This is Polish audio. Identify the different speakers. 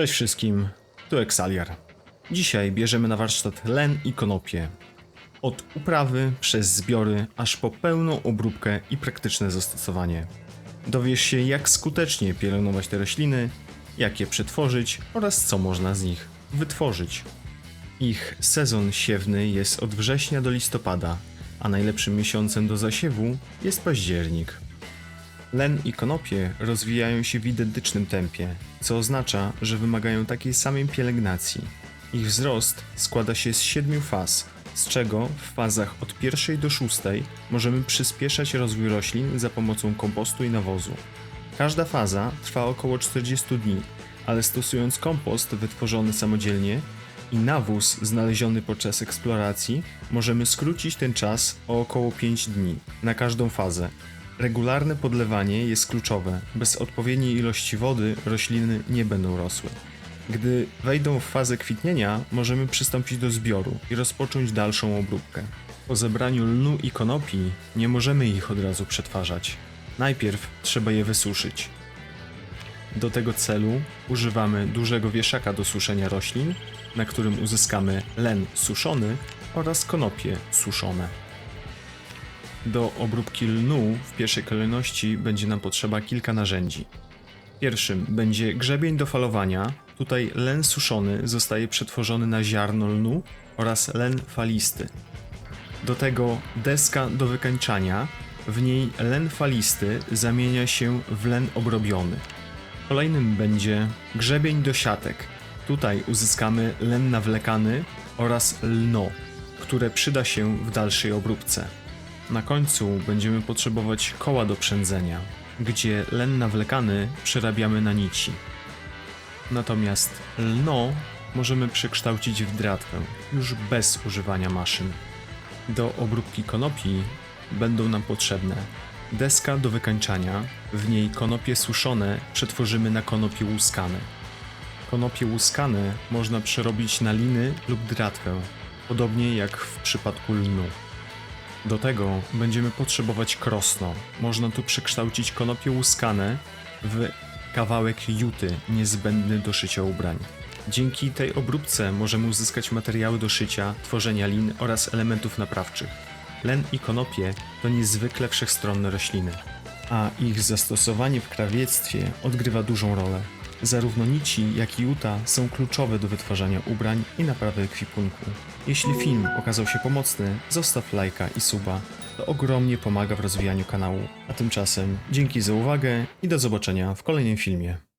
Speaker 1: Cześć wszystkim, tu Exaliar. Dzisiaj bierzemy na warsztat len i konopie. Od uprawy przez zbiory, aż po pełną obróbkę i praktyczne zastosowanie. Dowiesz się, jak skutecznie pielęgnować te rośliny, jak je przetworzyć oraz co można z nich wytworzyć. Ich sezon siewny jest od września do listopada, a najlepszym miesiącem do zasiewu jest październik. Len i konopie rozwijają się w identycznym tempie, co oznacza, że wymagają takiej samej pielęgnacji. Ich wzrost składa się z siedmiu faz, z czego w fazach od pierwszej do szóstej możemy przyspieszać rozwój roślin za pomocą kompostu i nawozu. Każda faza trwa około 40 dni, ale stosując kompost wytworzony samodzielnie i nawóz znaleziony podczas eksploracji, możemy skrócić ten czas o około 5 dni na każdą fazę. Regularne podlewanie jest kluczowe. Bez odpowiedniej ilości wody rośliny nie będą rosły. Gdy wejdą w fazę kwitnienia, możemy przystąpić do zbioru i rozpocząć dalszą obróbkę. Po zebraniu lnu i konopi nie możemy ich od razu przetwarzać. Najpierw trzeba je wysuszyć. Do tego celu używamy dużego wieszaka do suszenia roślin, na którym uzyskamy len suszony oraz konopie suszone. Do obróbki lnu w pierwszej kolejności będzie nam potrzeba kilka narzędzi. Pierwszym będzie grzebień do falowania. Tutaj len suszony zostaje przetworzony na ziarno lnu oraz len falisty. Do tego deska do wykańczania. W niej len falisty zamienia się w len obrobiony. Kolejnym będzie grzebień do siatek. Tutaj uzyskamy len nawlekany oraz lno, które przyda się w dalszej obróbce. Na końcu będziemy potrzebować koła do przędzenia, gdzie len nawlekany przerabiamy na nici. Natomiast lno możemy przekształcić w dratwę, już bez używania maszyn. Do obróbki konopi będą nam potrzebne deska do wykańczania, w niej konopie suszone przetworzymy na konopie łuskane. Konopie łuskane można przerobić na liny lub dratwę, podobnie jak w przypadku lnu. Do tego będziemy potrzebować krosno. Można tu przekształcić konopie łuskane w kawałek juty niezbędny do szycia ubrań. Dzięki tej obróbce możemy uzyskać materiały do szycia, tworzenia lin oraz elementów naprawczych. Len i konopie to niezwykle wszechstronne rośliny, a ich zastosowanie w krawiectwie odgrywa dużą rolę. Zarówno nici, jak i juta są kluczowe do wytwarzania ubrań i naprawy ekwipunku. Jeśli film okazał się pomocny, zostaw lajka i suba. To ogromnie pomaga w rozwijaniu kanału. A tymczasem dzięki za uwagę i do zobaczenia w kolejnym filmie.